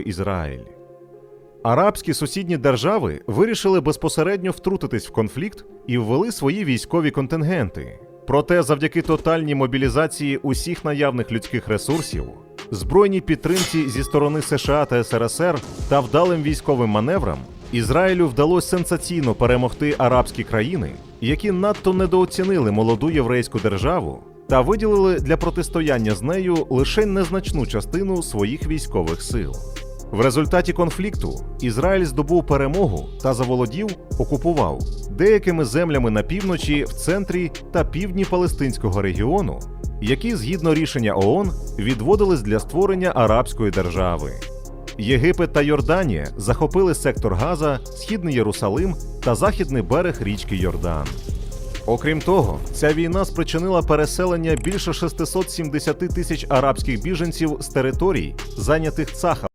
Ізраїль. Арабські сусідні держави вирішили безпосередньо втрутитись в конфлікт і ввели свої військові контингенти. Проте, завдяки тотальній мобілізації усіх наявних людських ресурсів, збройній підтримці зі сторони США та СРСР та вдалим військовим маневрам, Ізраїлю вдалося сенсаційно перемогти арабські країни, які надто недооцінили молоду єврейську державу та виділили для протистояння з нею лише незначну частину своїх військових сил. В результаті конфлікту Ізраїль здобув перемогу та заволодів, окупував деякими землями на півночі, в центрі та півдні Палестинського регіону, які згідно рішення ООН відводились для створення арабської держави. Єгипет та Йорданія захопили сектор Газа, східний Єрусалим та західний берег річки Йордан. Окрім того, ця війна спричинила переселення більше 670 тисяч арабських біженців з територій, зайнятих Цахал.